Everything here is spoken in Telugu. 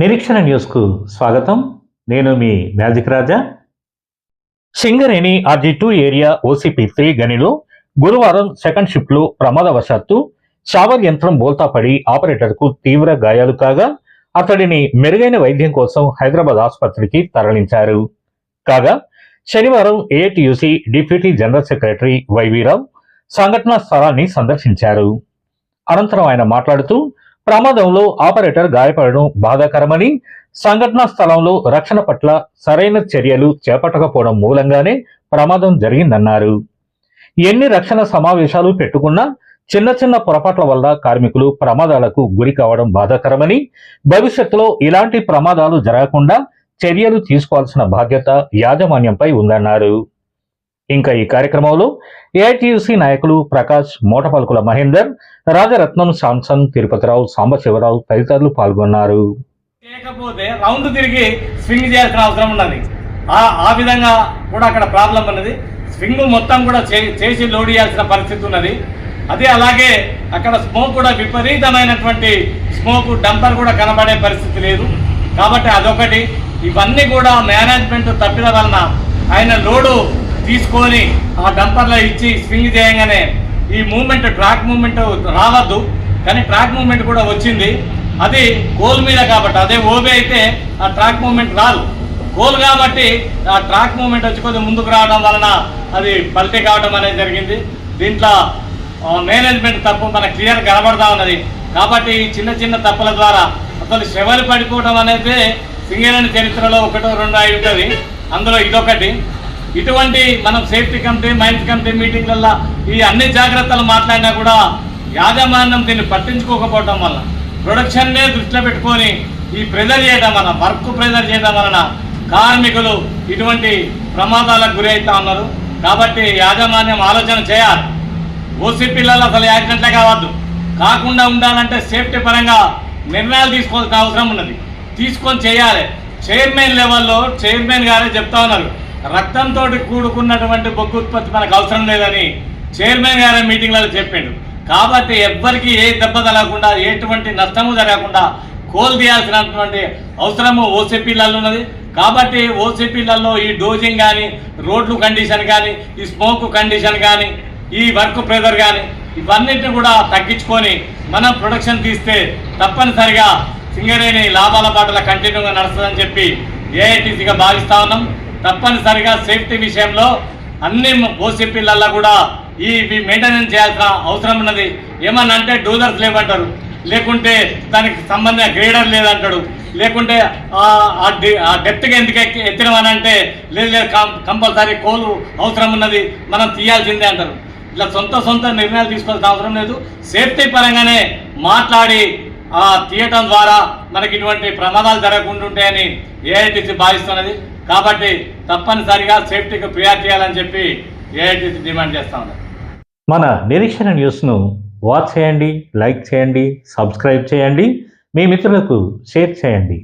నిరీక్షణ న్యూస్కు స్వాగతం. నేను మీ magic Raja. Singareni RG two area OCP three గనిలో గురువారం సెకండ్ షిఫ్ట్లో ప్రమాదవశాత్తు షావర్ యంత్రం బోల్తాపడి ఆపరేటర్కు తీవ్ర గాయాలు కాగా అతడిని మెరుగైన వైద్యం కోసం హైదరాబాద్ ఆసుపత్రికి తరలించారు. కాగా శనివారం AITUC deputy general secretary YV Rao సంఘటనా స్థలాన్ని సందర్శించారు. అనంతరం ఆయన మాట్లాడుతూ ప్రమాదంలో ఆపరేటర్ గాయపడడం బాధాకరమని సంఘటనా స్థలంలో రక్షణ పట్ల సరైన చర్యలు చేపట్టకపోవడం మూలంగానే ప్రమాదం జరిగిందన్నారు. ఎన్ని రక్షణ సమావేశాలు పెట్టుకున్నా చిన్న చిన్న పొరపాట్ల వల్ల కార్మికులు ప్రమాదాలకు గురి కావడం బాధాకరమని భవిష్యత్తులో ఇలాంటి ప్రమాదాలు జరగకుండా చర్యలు తీసుకోవాల్సిన బాధ్యత యాజమాన్యంపై ఉందన్నారు. ఇంకా ఈ కార్యక్రమంలో ఏఐటియుసి నాయకులు ప్రకాష్ మోటపలుకుల మహేందర్ రాజరత్నం శాంసన్ తిరుపతిరావు సాంబశివరావు తదితరులు పాల్గొన్నారు. చేయకపోతే రౌండ్ తిరిగి స్వింగ్ చేయాల్సిన అవసరం ఉన్నది. ఆ విధంగా కూడా అక్కడ ప్రాబ్లం ఉన్నది. స్వింగ్ మొత్తం కూడా చే- చేసి లోడ్ చేయాల్సిన పరిస్థితి ఉన్నది. అదే అలాగే అక్కడ స్మోక్ కూడా విపరీతమైనటువంటి స్మోక్ డంపర్ కూడా కనబడే పరిస్థితి లేదు. కాబట్టి అదొకటి. ఇవన్నీ కూడా మేనేజ్మెంట్ తప్పిన వలన ఆయన లోడు తీసుకొని ఆ డంపర్లో ఇచ్చి స్వింగ్ చేయగానే ఈ మూమెంట్ ట్రాక్ మూమెంట్ రావద్దు. కానీ ట్రాక్ మూమెంట్ కూడా వచ్చింది. అది గోల్ మీద కాబట్టి అదే ఓబే అయితే ఆ ట్రాక్ మూమెంట్ రాదు. గోల్ కాబట్టి ఆ ట్రాక్ మూమెంట్ వచ్చి కొద్దిగా ముందుకు రావడం వలన అది పల్టీ కావడం అనేది జరిగింది. దీంట్లో మేనేజ్మెంట్ తప్పు మనకు క్లియర్ కనబడతా ఉన్నది. కాబట్టి ఈ చిన్న చిన్న తప్పుల ద్వారా అసలు శవలు పడిపోవడం అనేది సింగరేణి చరిత్రలో ఒకటో రెండో అయి ఉంటుంది అందులో ఇదొకటి. ఇటువంటి మనం సేఫ్టీ కమిటీ మైన్స్ కమిటీ మీటింగ్లలో ఈ అన్ని జాగ్రత్తలు మాట్లాడినా కూడా యాజమాన్యం దీన్ని పట్టించుకోకపోవడం వల్ల ప్రొడక్షన్నే దృష్టిలో పెట్టుకొని ఈ ప్రెజర్ చేయడం వలన వర్క్ ప్రెజర్ చేయడం వలన కార్మికులు ఇటువంటి ప్రమాదాలకు గురి అవుతా ఉన్నారు. కాబట్టి యాజమాన్యం ఆలోచన చేయాలి. ఓసీ పిల్లలు అసలు యాక్సిడెంట్లే కావద్దు. కాకుండా ఉండాలంటే సేఫ్టీ పరంగా నిర్ణయాలు తీసుకోవాల్సిన అవసరం ఉన్నది. తీసుకొని చేయాలి. చైర్మన్ లెవెల్లో చైర్మన్ గారే చెప్తా ఉన్నారు. రక్తంతో కూడుకున్నటువంటి బొగ్గు ఉత్పత్తి మనకు అవసరం లేదని చైర్మన్ గారే మీటింగ్లలో చెప్పిండు. కాబట్టి ఎవ్వరికి ఏ దెబ్బ తగలకుండా ఎటువంటి నష్టము జరగకుండా కోల్ తీయాల్సినటువంటి అవసరము ఓసీపీలలో ఉన్నది. కాబట్టి ఓసీపీలలో ఈ డోజింగ్ కానీ రోడ్లు కండిషన్ కానీ ఈ స్మోక్ కండిషన్ కానీ ఈ వర్క్ ప్రెజర్ కానీ ఇవన్నిటిని కూడా తగ్గించుకొని మనం ప్రొడక్షన్ తీస్తే తప్పనిసరిగా సింగరేణి లాభాల బాటల కంటిన్యూగా నడుస్తుందని చెప్పి ఏఐటీసీగా భావిస్తా ఉన్నాం. తప్పనిసరిగా సేఫ్టీ విషయంలో అన్ని ఓసీపీలల్లో కూడా ఈ మెయింటెనెన్స్ చేయాల్సిన అవసరం ఉన్నది. ఏమన్నా అంటే డోజర్స్ లేవంటారు. లేకుంటే దానికి సంబంధించిన గ్రేడర్ లేదంటాడు. లేకుంటే ఆ- ఆ డెప్త్గా ఎందుకు ఎక్కి ఎత్తినమని అంటే లేదు లేదు కంపల్సరీ కోలు అవసరం ఉన్నది. మనం తీయాల్సిందే అంటారు. ఇట్లా సొంత సొంత నిర్ణయాలు తీసుకోవాల్సిన అవసరం లేదు. సేఫ్టీ పరంగానే మాట్లాడి తీయటం ద్వారా మనకి ఇటువంటి ప్రమాదాలు జరగకుండా ఉంటాయని ఏఐటీసీ భావిస్తున్నది. కాబట్టి తప్పనిసరిగా సేఫ్టీకి ప్రియారిటీ చేయాలని చెప్పి ఏఐటీసీ డిమాండ్ చేస్తా ఉన్నారు మన నిరీక్షణ న్యూస్ను వాచ్ చేయండి లైక్ చేయండి సబ్స్క్రైబ్ చేయండి మీ మిత్రులకు షేర్ చేయండి.